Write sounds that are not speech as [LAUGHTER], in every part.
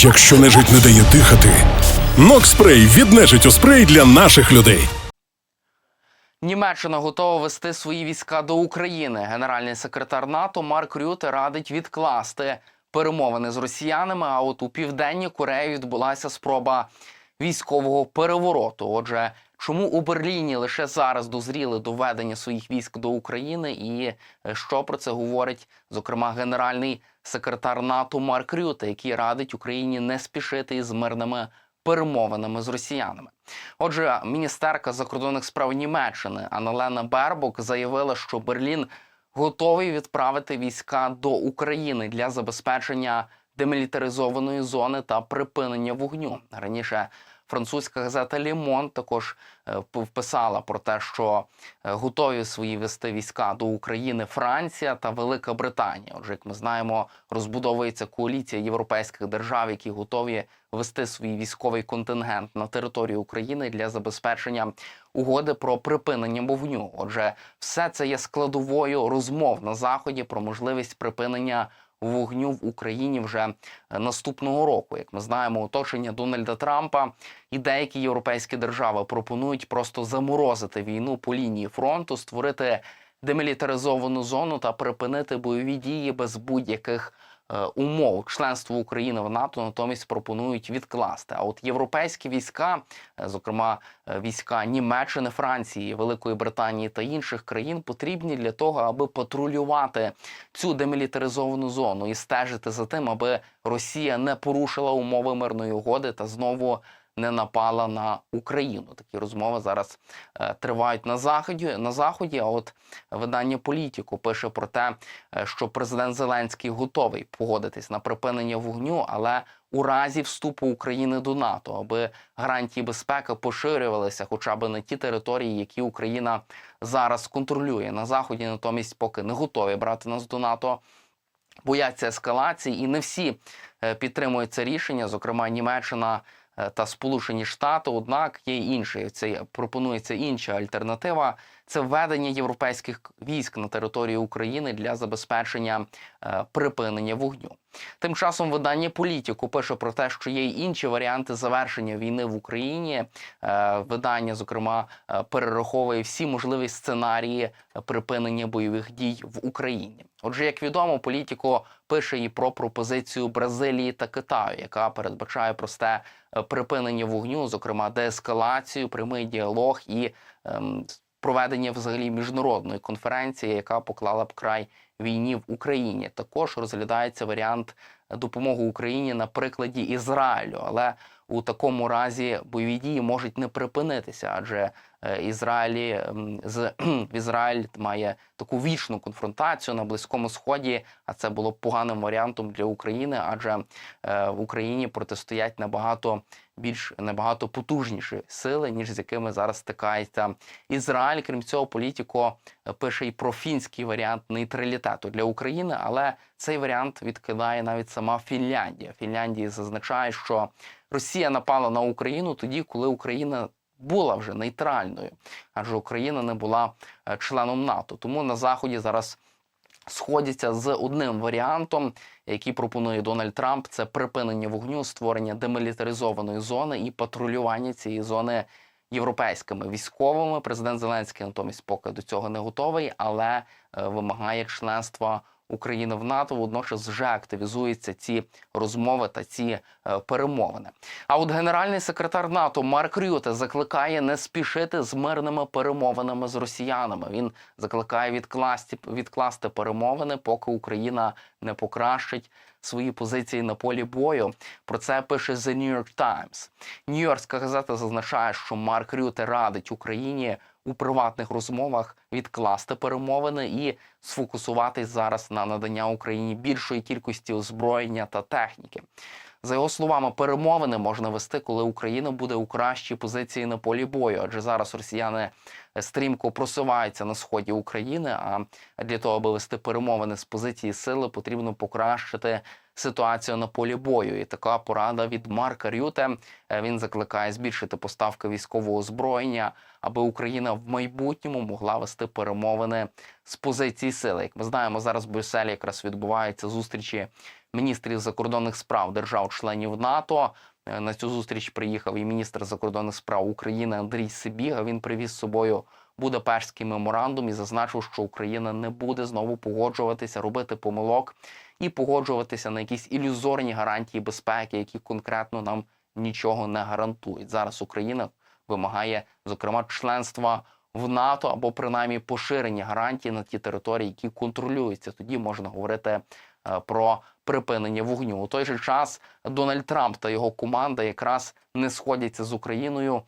Якщо нежить не дає дихати, Нокспрей від нежиттю спрей для наших людей. Німеччина готова вести свої війська до України. Генеральний секретар НАТО Марк Рюте радить відкласти перемовини з росіянами. А от у південній Кореї відбулася спроба військового перевороту. Отже, чому у Берліні лише зараз дозріли до ведення своїх військ до України, і е, що про це говорить зокрема генеральний секретар НАТО Марк Рюте, який радить Україні не спішити із мирними перемовинами з росіянами. Отже, міністерка закордонних справ Німеччини Аналена Бербок заявила, що Берлін готовий відправити війська до України для забезпечення демілітаризованої зони та припинення вогню. Раніше французька газета Лімон також е, вписала про те, що е, готові свої вести війська до України Франція та Велика Британія. Отже, як ми знаємо, розбудовується коаліція європейських держав, які готові вести свій військовий контингент на територію України для забезпечення угоди про припинення вогню. Отже, все це є складовою розмов на заході про можливість припинення вогню в Україні вже е, наступного року. Як ми знаємо, оточення Дональда Трампа і деякі європейські держави пропонують просто заморозити війну по лінії фронту, створити демілітаризовану зону та припинити бойові дії без будь-яких умов. Членство України в НАТО натомість пропонують відкласти. А от європейські війська, е, зокрема е, війська Німеччини, Франції, Великої Британії та інших країн, потрібні для того, аби патрулювати цю демілітаризовану зону і стежити за тим, аби Росія не порушила умови мирної угоди та знову не напала на Україну. Такі розмови зараз е, тривають на заході. На заході. А от видання політику пише про те, е, що президент Зеленський готовий погодитись на припинення вогню, але у разі вступу України до НАТО, аби гарантії безпеки поширювалися, хоча б на ті території, які Україна зараз контролює. На заході натомість поки не готові брати нас до НАТО. Бояться ескалації, і не всі е, підтримують це рішення. Зокрема, Німеччина та Сполучені Штати. Однак є інший. Це пропонується інша альтернатива. Це введення європейських військ на територію України для забезпечення е, припинення вогню. Тим часом видання політику пише про те, що є й інші варіанти завершення війни в Україні. Е, видання, зокрема, е, перераховує всі можливі сценарії припинення бойових дій в Україні. Отже, як відомо, політико пише і про пропозицію Бразилії та Китаю, яка передбачає просте е, припинення вогню, зокрема деескалацію, прямий діалог і ем, проведення взагалі міжнародної конференції, яка поклала б край війні в Україні. Також розглядається варіант допомоги Україні на прикладі Ізраїлю, але у такому разі бойові дії можуть не припинитися, адже Ізраїлі з [CLEARS THROAT] Ізраїль має таку вічну конфронтацію на близькому сході. А це було поганим варіантом для України, адже е, в Україні протистоять набагато більш набагато потужніші сили, ніж з якими зараз стикається Ізраїль. Крім цього, політико е, пише і про фінський варіант нейтралітету для України, але цей варіант відкидає навіть сама Фінляндія. Фінляндія зазначає, що Росія напала на Україну тоді, коли Україна була вже нейтральною, адже Україна не була е, членом НАТО. Тому на заході зараз сходяться з одним варіантом, який пропонує Дональд Трамп: це припинення вогню, створення демілітаризованої зони і патрулювання цієї зони європейськими військовими. Президент Зеленський натомість поки до цього не готовий, але е, вимагає членства. України в НАТО водночас вже активізуються ці розмови та ці е, перемовини. А от генеральний секретар НАТО Марк Рюте закликає не спішити з мирними перемовинами з росіянами. Він закликає відкласти відкласти перемовини, поки Україна не покращить свої позиції на полі бою. Про це пише The New York Times. Нью-Йоркська газета зазначає, що Марк Рюте радить Україні у приватних розмовах відкласти перемовини і сфокусуватись зараз на надання Україні більшої кількості озброєння та техніки. За його словами, перемовини можна вести, коли Україна буде у кращій позиції на полі бою, адже зараз росіяни стрімко просуваються на сході України. А для того, аби вести перемовини з позиції сили, потрібно покращити ситуацію на полі бою. І така порада від Марка Рюте. Е, Він закликає збільшити поставки військового озброєння, аби Україна в майбутньому могла вести перемовини з позиції сили. Як ми знаємо, зараз в Брюсселі якраз відбуваються зустрічі міністрів закордонних справ держав-членів НАТО. Е, На цю зустріч приїхав і міністр закордонних справ України Андрій Сибіга. Він привіз з собою Будапештський меморандум і зазначив, що Україна не буде знову погоджуватися, робити помилок і погоджуватися на якісь ілюзорні гарантії безпеки, які конкретно нам нічого не гарантують. Зараз Україна вимагає, зокрема, членства в НАТО або принаймні поширення гарантій на ті території, які контролюються. Тоді можна говорити про припинення вогню. У той же час Дональд Трамп та його команда якраз не сходяться з Україною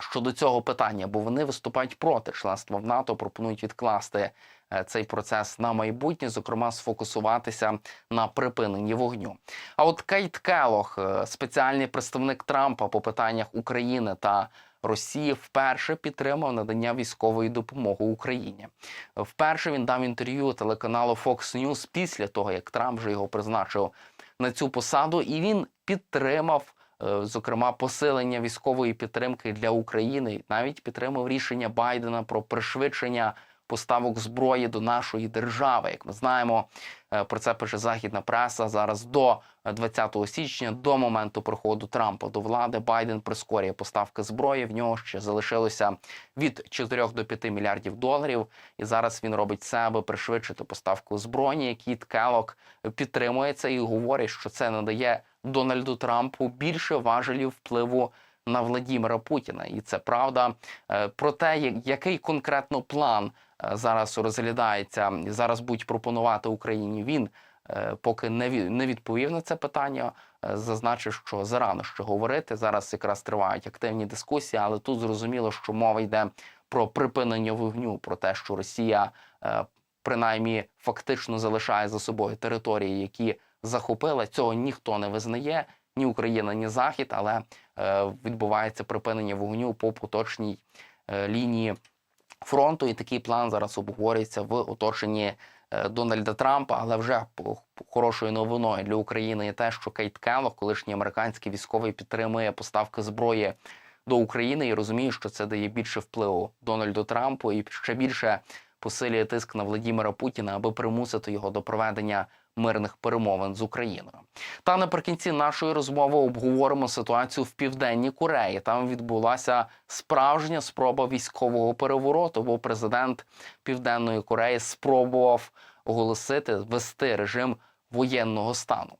щодо цього питання, бо вони виступають проти членства в НАТО, пропонують відкласти е, цей процес на майбутнє, зокрема, сфокусуватися на припиненні вогню. А от Кейт Келох, е, спеціальний представник Трампа по питаннях України та Росії, вперше підтримав надання військової допомоги Україні. Вперше він дав інтерв'ю телеканалу Fox News після того, як Трамп вже його призначив на цю посаду, і він підтримав. е, Зокрема, посилення військової підтримки для України навіть підтримав рішення Байдена про пришвидшення поставок зброї до нашої держави. Як ми знаємо, е, про це пише західна преса. Зараз до е, 20 січня, до моменту приходу Трампа до влади, Байден прискорює поставки зброї. В нього ще залишилося від 4 до 5 мільярдів доларів. І зараз він робить все, аби пришвидшити поставку зброї. Кіт Келок підтримує це і говорить, що це надає Дональду Трампу більше важелів впливу на Владімира Путіна, і це правда. Е, Про те, який конкретно план е, зараз розглядається, і зараз будуть пропонувати Україні. Він е, поки не відповів на це питання. е, Зазначив, що зарано ще говорити. Зараз якраз тривають активні дискусії, але тут зрозуміло, що мова йде про припинення вогню, про те, що Росія е, принаймні фактично залишає за собою території, які захопила. Цього ніхто не визнає, ні Україна, ні Захід, але е, відбувається припинення вогню по поточній е, лінії фронту. І такий план зараз обговорюється в оточенні е, Дональда Трампа. Але вже хорошою новиною для України є те, що Кейт Келлог, колишній американський військовий, підтримує поставки зброї до України і розуміє, що це дає більше впливу Дональду Трампу і ще більше посилює тиск на Владімира Путіна, аби примусити його до проведення мирних перемовин з Україною. Та наприкінці нашої розмови обговоримо ситуацію в південній Кореї. Там відбулася справжня спроба військового перевороту, бо президент Південної Кореї спробував оголосити ввести режим воєнного стану.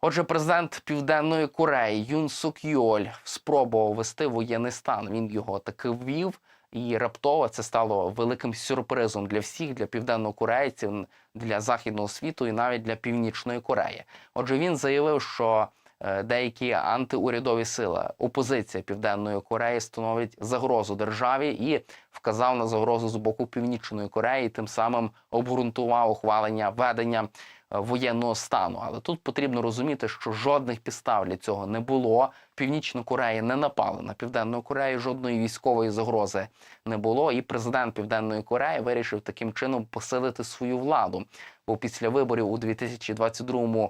Отже, президент Південної Кореї Юн Сук Йоль спробував ввести воєнний стан. Він його таки ввів, і раптово це стало великим сюрпризом для всіх, для південнокорейців, для західного світу і навіть для північної Кореї. Отже, він заявив, що е, деякі антиурядові сили, опозиція Південної Кореї становить загрозу державі і вказав на загрозу з боку Північної Кореї, тим самим обґрунтував ухвалення ведення воєнного стану. Але тут потрібно розуміти, що жодних підстав для цього не було. Північна Корея не напала на Південну Корею, жодної військової загрози не було. І президент Південної Кореї вирішив таким чином посилити свою владу. Бо після виборів у 2022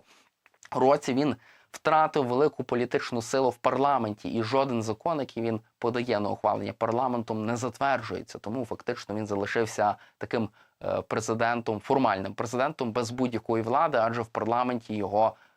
році він втратив велику політичну силу в парламенті, і жоден закон, який він подає на ухвалення парламентом, не затверджується. Тому фактично він залишився таким президентом, формальним президентом без будь-якої влади, адже в парламенті його е,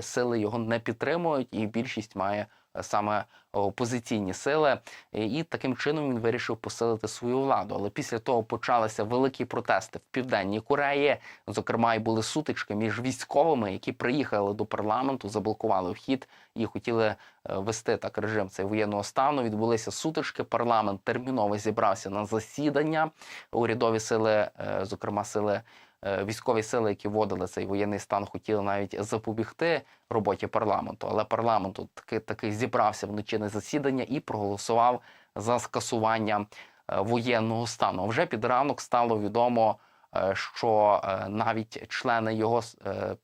сили його не підтримують, і більшість має е, саме опозиційні сили. І, таким чином він вирішив посилити свою владу. Але після того почалися великі протести в південній Кореї. Зокрема, і були сутички між військовими, які приїхали до парламенту, заблокували вхід і хотіли е, вести так режим цей воєнного стану. Відбулися сутички. Парламент терміново зібрався на засідання. Урядові сили, е, зокрема, сили. Е, Військові сили, які вводили цей воєнний стан, хотіли навіть запобігти роботі парламенту, але парламент таки таки зібрався вночі на засідання і проголосував за скасування е, воєнного стану. Вже під ранок стало відомо, е, що навіть члени його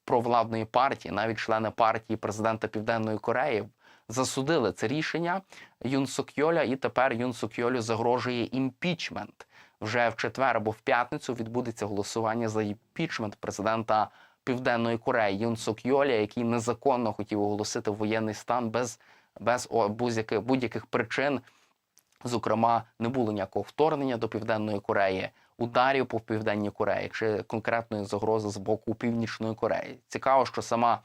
провладної партії, навіть члени партії президента Південної Кореї. Засудили це рішення Юн Сук Йоля, і тепер Юн Сук Йолю загрожує імпічмент. Вже в четвер або в п'ятницю відбудеться голосування за імпічмент президента Південної Кореї Юн Сук Йоля, який незаконно хотів оголосити воєнний стан без, без будь-яких, будь-яких причин. Зокрема, не було ніякого вторгнення до Південної Кореї. ударів по південній Кореї чи конкретної загрози з боку Північної Кореї. Цікаво, що сама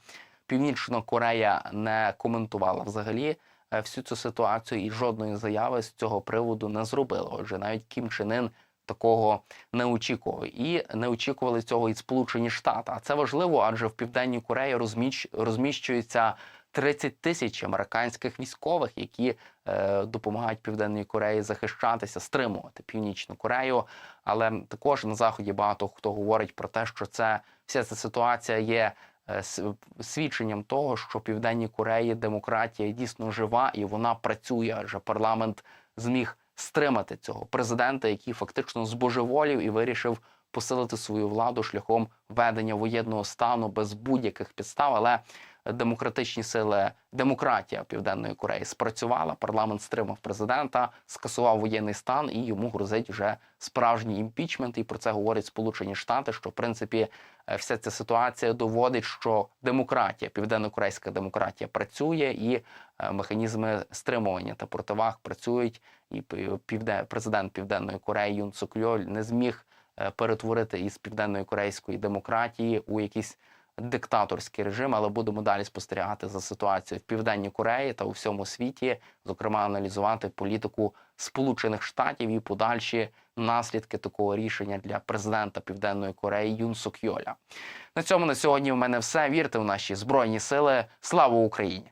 Північна Корея не коментувала взагалі всю цю ситуацію і жодної заяви з цього приводу не зробила. Отже, навіть Кім Чен Ін такого не очікував. І не очікували цього і Сполучені Штати. А це важливо, адже в Південній Кореї розміщ... розміщується 30 тисяч американських військових, які е, допомагають Південній Кореї захищатися, стримувати Північну Корею. Але також на заході багато хто говорить про те, що це вся ця ситуація є е, свідченням того, що в Південній Кореї демократія дійсно жива і вона працює, адже парламент зміг стримати цього президента, який фактично збожеволів і вирішив посилити свою владу шляхом ведення воєнного стану без будь-яких підстав. Але демократичні сили, демократія Південної Кореї спрацювала. Парламент стримав президента, скасував воєнний стан, і йому грозить вже справжній імпічмент. І про це говорять Сполучені Штати. Що в принципі е, вся ця ситуація доводить, що демократія, південно-корейська демократія працює, і е, механізми стримування та противаг працюють. І президент Південної Кореї Юн Сок Йоль не зміг перетворити із південної корейської демократії у якийсь диктаторський режим, але будемо далі спостерігати за ситуацією в південній Кореї та у всьому світі, зокрема аналізувати політику Сполучених Штатів і подальші наслідки такого рішення для президента Південної Кореї Юн Сок Йоля. На цьому на сьогодні в мене все. Вірте в наші збройні сили. Слава Україні!